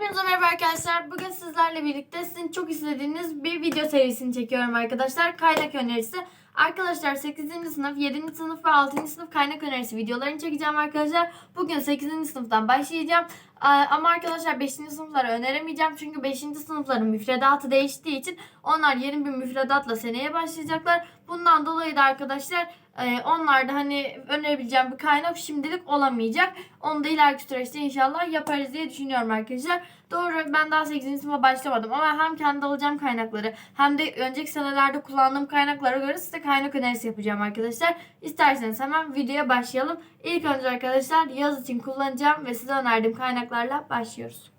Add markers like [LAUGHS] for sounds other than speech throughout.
Hepinize merhaba arkadaşlar. Bugün sizlerle birlikte sizin çok istediğiniz bir video serisini çekiyorum arkadaşlar. Kaynak önerisi. Arkadaşlar 8. sınıf, 7. sınıf ve 6. sınıf kaynak önerisi videolarını çekeceğim arkadaşlar. Bugün 8. sınıftan başlayacağım. Ee, Ama arkadaşlar 5. sınıflara öneremeyeceğim. Çünkü 5. sınıfların müfredatı değiştiği için onlar yeni bir müfredatla seneye başlayacaklar. Bundan dolayı da arkadaşlar e, onlar da hani önerebileceğim bir kaynak şimdilik olamayacak. Onu da ileriki süreçte inşallah yaparız diye düşünüyorum arkadaşlar. Doğru ben daha 8. sınıfa başlamadım ama hem kendi alacağım kaynakları hem de önceki senelerde kullandığım kaynaklara göre size kaynak önerisi yapacağım arkadaşlar. İsterseniz hemen videoya başlayalım. İlk önce arkadaşlar yaz için kullanacağım ve size önerdiğim kaynaklarla başlıyoruz.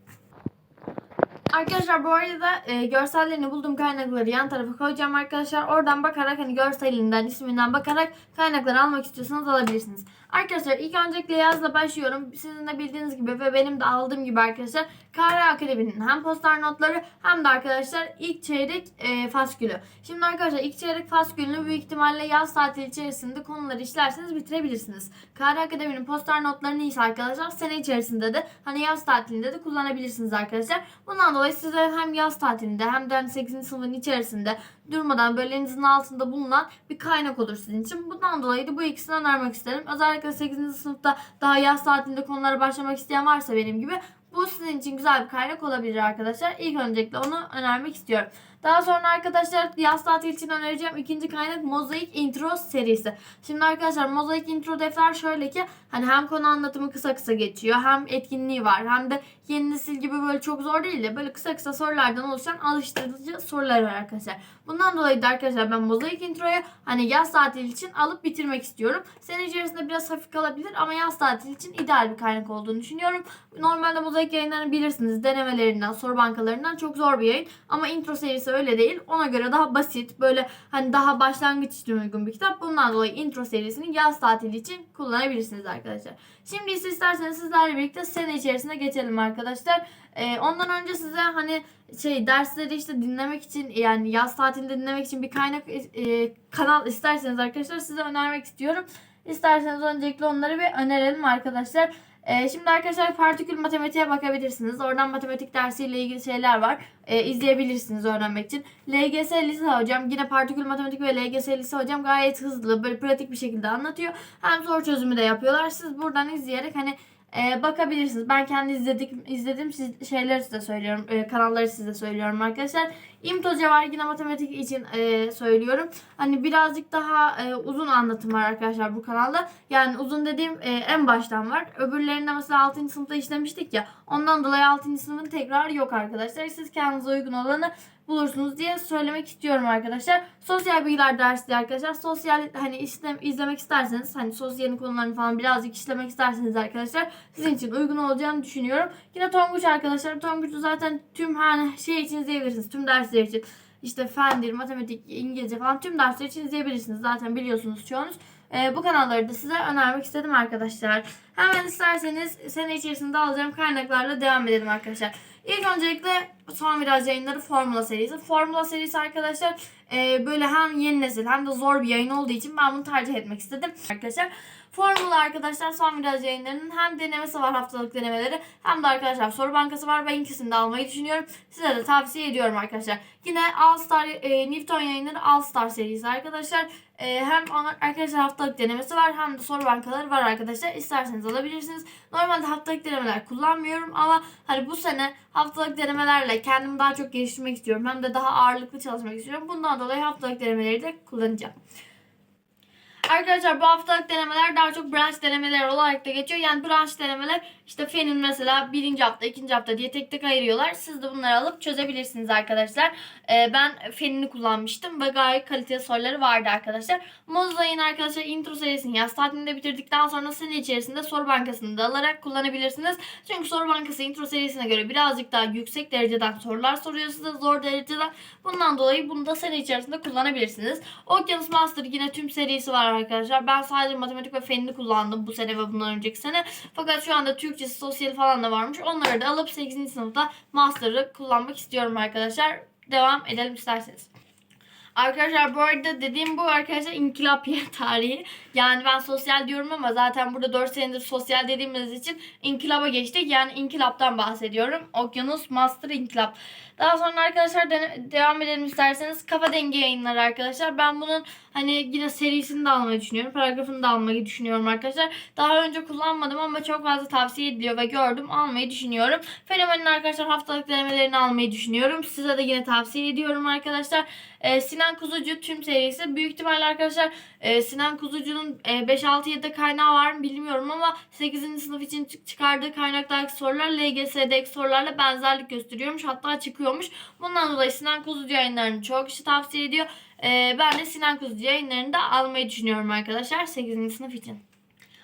Arkadaşlar bu arada e, görsellerini bulduğum kaynakları yan tarafa koyacağım arkadaşlar. Oradan bakarak hani görselinden, isminden bakarak kaynakları almak istiyorsanız alabilirsiniz. Arkadaşlar ilk öncelikle yazla başlıyorum. Sizin de bildiğiniz gibi ve benim de aldığım gibi arkadaşlar KR Akademi'nin hem poster notları hem de arkadaşlar ilk çeyrek e, faskülü. Şimdi arkadaşlar ilk çeyrek faskülünü büyük ihtimalle yaz tatili içerisinde konuları işlerseniz bitirebilirsiniz. KR Akademi'nin poster notlarını ise arkadaşlar sene içerisinde de hani yaz tatilinde de kullanabilirsiniz arkadaşlar. Bundan dolayı size hem yaz tatilinde hem de hani 8. sınıfın içerisinde durmadan böyle elinizin altında bulunan bir kaynak olur sizin için. Bundan dolayı da bu ikisini önermek isterim. Özellikle 8. sınıfta daha yaz tatilinde konulara başlamak isteyen varsa benim gibi bu sizin için güzel bir kaynak olabilir arkadaşlar. İlk öncelikle onu önermek istiyorum. Daha sonra arkadaşlar yaz tatili için önereceğim ikinci kaynak Mozaik Intro serisi. Şimdi arkadaşlar Mozaik Intro defter şöyle ki hani hem konu anlatımı kısa kısa geçiyor hem etkinliği var hem de yeni nesil gibi böyle çok zor değil de böyle kısa kısa sorulardan oluşan alıştırıcı sorular arkadaşlar. Bundan dolayı da arkadaşlar ben Mozaik Intro'yu hani yaz tatili için alıp bitirmek istiyorum. Sene içerisinde biraz hafif kalabilir ama yaz tatili için ideal bir kaynak olduğunu düşünüyorum. Normalde Mozaik yayınlarını bilirsiniz. Denemelerinden, soru bankalarından çok zor bir yayın. Ama intro serisi öyle değil. Ona göre daha basit, böyle hani daha başlangıç için uygun bir kitap. Bundan dolayı intro serisini yaz tatili için kullanabilirsiniz arkadaşlar. Şimdi ise isterseniz sizlerle birlikte sene içerisinde geçelim arkadaşlar. Ee, ondan önce size hani şey dersleri işte dinlemek için yani yaz tatilinde dinlemek için bir kaynak e, kanal isterseniz arkadaşlar size önermek istiyorum. İsterseniz öncelikle onları bir önerelim arkadaşlar. Ee, şimdi arkadaşlar partikül matematiğe bakabilirsiniz. Oradan matematik dersiyle ilgili şeyler var. Ee, izleyebilirsiniz öğrenmek için. LGS lise hocam yine partikül matematik ve LGS lise hocam gayet hızlı böyle pratik bir şekilde anlatıyor. Hem soru çözümü de yapıyorlar. Siz buradan izleyerek hani e, bakabilirsiniz. Ben kendi izledik, izlediğim siz, şeyleri size söylüyorum. E, kanalları size söylüyorum arkadaşlar. İmto Cevher yine matematik için e, söylüyorum. Hani birazcık daha e, uzun anlatım var arkadaşlar bu kanalda. Yani uzun dediğim e, en baştan var. Öbürlerinde mesela 6. sınıfta işlemiştik ya. Ondan dolayı 6. sınıfın tekrarı yok arkadaşlar. Siz kendinize uygun olanı bulursunuz diye söylemek istiyorum arkadaşlar. Sosyal bilgiler dersi de arkadaşlar. Sosyal hani işte, izlemek isterseniz hani sosyalin konularını falan birazcık işlemek isterseniz arkadaşlar sizin için uygun olacağını düşünüyorum. Yine Tonguç arkadaşlar. Tonguç'u zaten tüm hani şey için izleyebilirsiniz. Tüm dersler için. İşte fendir, matematik, İngilizce falan tüm dersler için izleyebilirsiniz. Zaten biliyorsunuz çoğunuz. Ee, bu kanalları da size önermek istedim arkadaşlar. Hemen isterseniz sene içerisinde alacağım kaynaklarla devam edelim arkadaşlar. İlk öncelikle son biraz yayınları Formula serisi. Formula serisi arkadaşlar e, böyle hem yeni nesil hem de zor bir yayın olduğu için ben bunu tercih etmek istedim arkadaşlar. Formula arkadaşlar son biraz yayınlarının hem denemesi var haftalık denemeleri hem de arkadaşlar soru bankası var. Ben ikisini de almayı düşünüyorum. Size de tavsiye ediyorum arkadaşlar. Yine All Star e, Newton yayınları All Star serisi arkadaşlar. E, hem arkadaşlar haftalık denemesi var hem de soru bankaları var arkadaşlar. İsterseniz alabilirsiniz. Normalde haftalık denemeler kullanmıyorum ama hani bu sene haftalık denemelerle kendimi daha çok geliştirmek istiyorum. Hem de daha ağırlıklı çalışmak istiyorum. Bundan dolayı haftalık denemeleri de kullanacağım. Arkadaşlar bu haftalık denemeler daha çok branş denemeler olarak da geçiyor. Yani branş denemeler işte fenin mesela birinci hafta, ikinci hafta diye tek tek ayırıyorlar. Siz de bunları alıp çözebilirsiniz arkadaşlar. Ee, ben fenini kullanmıştım ve gayet kaliteli soruları vardı arkadaşlar. Mozaik'in arkadaşlar intro serisini yaz tatilinde bitirdikten sonra sene içerisinde soru bankasını da alarak kullanabilirsiniz. Çünkü soru bankası intro serisine göre birazcık daha yüksek dereceden sorular soruyor size zor dereceden. Bundan dolayı bunu da sene içerisinde kullanabilirsiniz. Okyanus Master yine tüm serisi var arkadaşlar. Ben sadece matematik ve fenini kullandım bu sene ve bundan önceki sene. Fakat şu anda Türkçesi, sosyal falan da varmış. Onları da alıp 8. sınıfta Master'ı kullanmak istiyorum arkadaşlar. Devam edelim isterseniz. Arkadaşlar bu arada dediğim bu arkadaşlar inkılap [LAUGHS] tarihi. Yani ben sosyal diyorum ama zaten burada 4 senedir sosyal dediğimiz için inkılaba geçtik. Yani inkılaptan bahsediyorum. Okyanus Master İnkılap. Daha sonra arkadaşlar devam edelim isterseniz. Kafa dengi yayınları arkadaşlar. Ben bunun hani yine serisini de almayı düşünüyorum. Paragrafını da almayı düşünüyorum arkadaşlar. Daha önce kullanmadım ama çok fazla tavsiye ediliyor ve gördüm. Almayı düşünüyorum. Fenomenin arkadaşlar haftalık denemelerini almayı düşünüyorum. Size de yine tavsiye ediyorum arkadaşlar. Ee, Kuzucu tüm serisi. Büyük ihtimalle arkadaşlar e, Sinan Kuzucu'nun e, 5-6-7 kaynağı var mı bilmiyorum ama 8. sınıf için çık- çıkardığı kaynaktaki sorular LGS'deki sorularla benzerlik gösteriyormuş. Hatta çıkıyormuş. Bundan dolayı Sinan Kuzucu yayınlarını çok kişi tavsiye ediyor. Ee, ben de Sinan Kuzucu yayınlarını da almayı düşünüyorum arkadaşlar 8. sınıf için.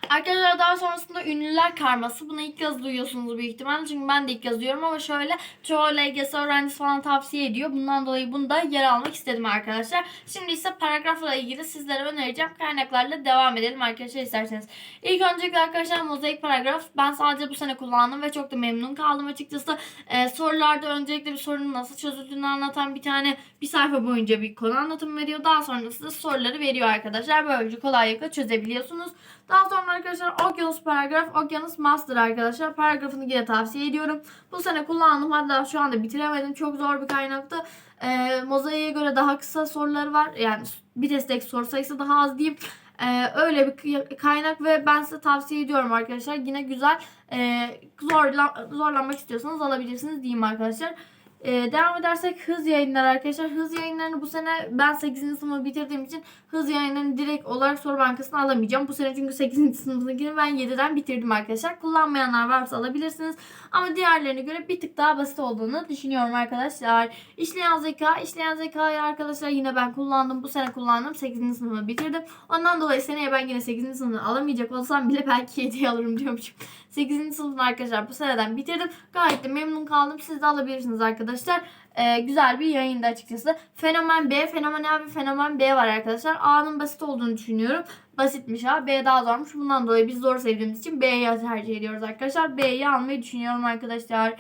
Arkadaşlar daha sonrasında ünlüler karması. Bunu ilk kez duyuyorsunuz büyük ihtimalle. Çünkü ben de ilk kez duyuyorum ama şöyle çoğu LGS öğrencisi falan tavsiye ediyor. Bundan dolayı bunu da yer almak istedim arkadaşlar. Şimdi ise paragrafla ilgili sizlere önereceğim kaynaklarla devam edelim arkadaşlar isterseniz. İlk öncelikle arkadaşlar mozaik paragraf. Ben sadece bu sene kullandım ve çok da memnun kaldım açıkçası. Ee, sorularda öncelikle bir sorunun nasıl çözüldüğünü anlatan bir tane bir sayfa boyunca bir konu anlatımı veriyor. Daha sonrasında soruları veriyor arkadaşlar. Böylece kolaylıkla çözebiliyorsunuz. Daha sonra arkadaşlar Okyanus Paragraf, Okyanus Master arkadaşlar. Paragrafını yine tavsiye ediyorum. Bu sene kullandım hatta şu anda bitiremedim. Çok zor bir kaynaktı. Ee, Mozaiğe göre daha kısa soruları var. Yani bir destek soru sayısı daha az diyeyim. Ee, öyle bir kaynak ve ben size tavsiye ediyorum arkadaşlar. Yine güzel. Ee, zorla, zorlanmak istiyorsanız alabilirsiniz diyeyim arkadaşlar. Ee, devam edersek hız yayınları arkadaşlar. Hız yayınlarını bu sene ben 8. sınıfı bitirdiğim için hız yayınlarını direkt olarak soru bankasına alamayacağım. Bu sene çünkü 8. sınıfınkini ben 7'den bitirdim arkadaşlar. Kullanmayanlar varsa alabilirsiniz. Ama diğerlerine göre bir tık daha basit olduğunu düşünüyorum arkadaşlar. İşleyen zeka, işleyen zekayı arkadaşlar yine ben kullandım. Bu sene kullandım. 8. sınıfı bitirdim. Ondan dolayı seneye ben yine 8. sınıfı alamayacak olsam bile belki 7'ye alırım diyormuşum. 8. sınıfın arkadaşlar bu seneden bitirdim. Gayet de memnun kaldım. Siz de alabilirsiniz arkadaşlar. Ee, güzel bir yayında açıkçası. Fenomen B, Fenomen A ve Fenomen B var arkadaşlar. A'nın basit olduğunu düşünüyorum. Basitmiş A. B daha zormuş. Bundan dolayı biz zor sevdiğimiz için B'yi tercih ediyoruz arkadaşlar. B'yi almayı düşünüyorum arkadaşlar.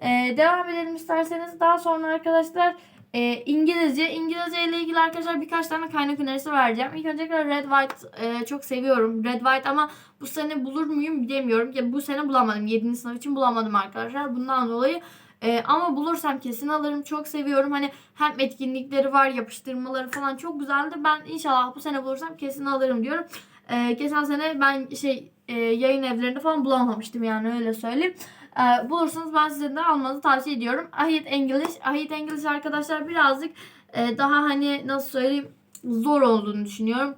Ee, devam edelim isterseniz. Daha sonra arkadaşlar e, İngilizce. İngilizce ile ilgili arkadaşlar birkaç tane kaynak önerisi vereceğim. İlk öncelikle Red White e, çok seviyorum. Red White ama bu sene bulur muyum bilemiyorum. Ya bu sene bulamadım. 7. sınıf için bulamadım arkadaşlar. Bundan dolayı e, ama bulursam kesin alırım. Çok seviyorum. Hani hem etkinlikleri var, yapıştırmaları falan çok güzeldi. Ben inşallah bu sene bulursam kesin alırım diyorum. E, geçen sene ben şey e, yayın evlerinde falan bulamamıştım yani öyle söyleyeyim. E, bulursanız ben size de almanızı tavsiye ediyorum. Ahit English. Ahit English arkadaşlar birazcık e, daha hani nasıl söyleyeyim zor olduğunu düşünüyorum.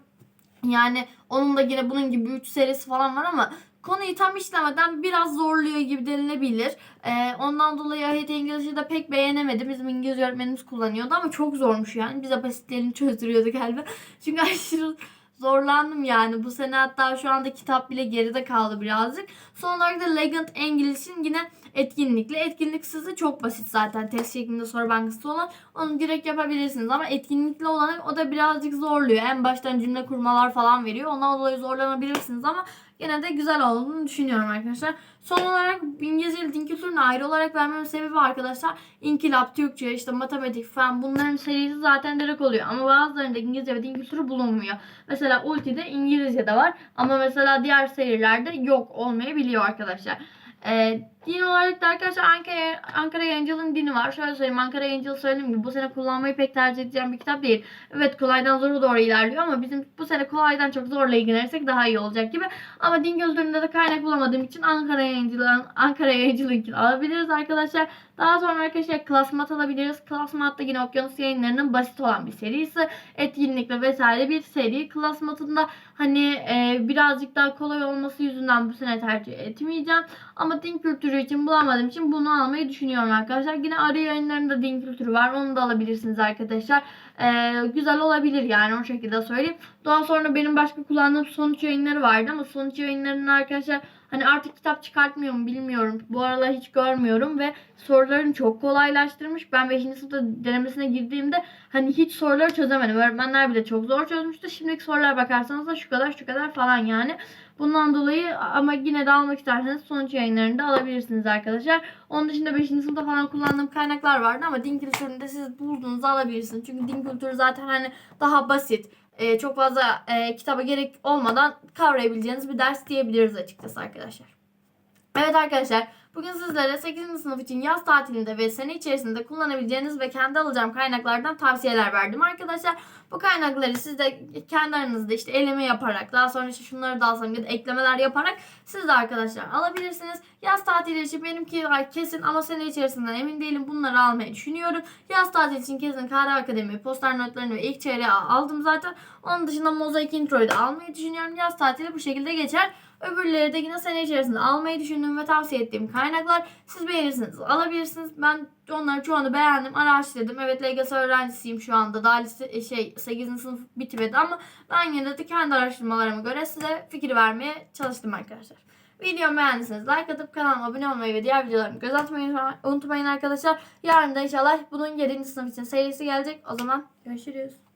Yani onun da yine bunun gibi 3 serisi falan var ama konuyu tam işlemeden biraz zorluyor gibi denilebilir. Ee, ondan dolayı Ahit İngilizce'yi de pek beğenemedim. Bizim İngilizce öğretmenimiz kullanıyordu ama çok zormuş yani. Bize basitlerini çözdürüyordu galiba. Çünkü [LAUGHS] aşırı zorlandım yani. Bu sene hatta şu anda kitap bile geride kaldı birazcık. Son olarak da Legend English'in yine etkinlikle. Etkinlik sizi çok basit zaten. Test şeklinde soru bankası olan. Onu direkt yapabilirsiniz ama etkinlikle olan o da birazcık zorluyor. En baştan cümle kurmalar falan veriyor. Ondan dolayı zorlanabilirsiniz ama Yine de güzel olduğunu düşünüyorum arkadaşlar. Son olarak İngilizce din kültürünü ayrı olarak vermemin sebebi arkadaşlar İnkılap, Türkçe, işte matematik falan bunların serisi zaten direkt oluyor. Ama bazılarında İngilizce ve din kültürü bulunmuyor. Mesela Ulti'de İngilizce'de var ama mesela diğer serilerde yok olmayabiliyor arkadaşlar. Ee, din olarak da arkadaşlar Ankara, Ankara Angel'ın dini var. Şöyle söyleyeyim Ankara Angel söyleyeyim gibi bu sene kullanmayı pek tercih edeceğim bir kitap değil. Evet kolaydan zora doğru ilerliyor ama bizim bu sene kolaydan çok zorla ilgilenirsek daha iyi olacak gibi. Ama din kültüründe de kaynak bulamadığım için Ankara Angel'ın Ankara Angel'ınkini alabiliriz arkadaşlar. Daha sonra arkadaşlar Klasmat alabiliriz. Klasmat da yine Okyanus yayınlarının basit olan bir serisi. Etkinlikle vesaire bir seri. Klasmat'ın da hani e, birazcık daha kolay olması yüzünden bu sene tercih etmeyeceğim. Ama din kültürü için bulamadığım için bunu almayı düşünüyorum arkadaşlar. Yine arı yayınlarında din kültürü var. Onu da alabilirsiniz arkadaşlar. Ee, güzel olabilir yani o şekilde söyleyeyim. Daha sonra benim başka kullandığım sonuç yayınları vardı ama sonuç yayınlarının arkadaşlar hani artık kitap çıkartmıyor mu bilmiyorum. Bu aralar hiç görmüyorum ve sorularını çok kolaylaştırmış. Ben 5. sınıfta denemesine girdiğimde hani hiç soruları çözemedim. Öğretmenler bile çok zor çözmüştü. Şimdiki sorulara bakarsanız da şu kadar şu kadar falan yani. Bundan dolayı ama yine de almak isterseniz sonuç yayınlarında alabilirsiniz arkadaşlar. Onun dışında 5. sınıfta falan kullandığım kaynaklar vardı ama din kültüründe siz bulduğunuzu alabilirsiniz. Çünkü din kültürü zaten hani daha basit. Ee, çok fazla e, kitaba gerek olmadan kavrayabileceğiniz bir ders diyebiliriz açıkçası arkadaşlar. Evet arkadaşlar bugün sizlere 8. sınıf için yaz tatilinde ve sene içerisinde kullanabileceğiniz ve kendi alacağım kaynaklardan tavsiyeler verdim arkadaşlar. Bu kaynakları siz de kendi aranızda işte eleme yaparak daha sonra işte şunları da alsam ya da eklemeler yaparak siz de arkadaşlar alabilirsiniz. Yaz tatili için benimki kesin ama sene içerisinden emin değilim bunları almayı düşünüyorum. Yaz tatili için kesin Kahve Akademi poster notlarını ve ilk çeyreği aldım zaten. Onun dışında Mozaik Intro'yu da almayı düşünüyorum. Yaz tatili bu şekilde geçer. Öbürleri de yine sene içerisinde almayı düşündüğüm ve tavsiye ettiğim kaynaklar. Siz beğenirsiniz, alabilirsiniz. Ben onları çoğunu beğendim, araştırdım. Evet LGS öğrencisiyim şu anda. Daha lise, şey 8. sınıf bitmedi ama ben yine de kendi araştırmalarıma göre size fikir vermeye çalıştım arkadaşlar. Videomu beğendiyseniz like atıp kanalıma abone olmayı ve diğer videolarımı göz atmayı unutmayın arkadaşlar. Yarın da inşallah bunun 7. sınıf için serisi gelecek. O zaman görüşürüz.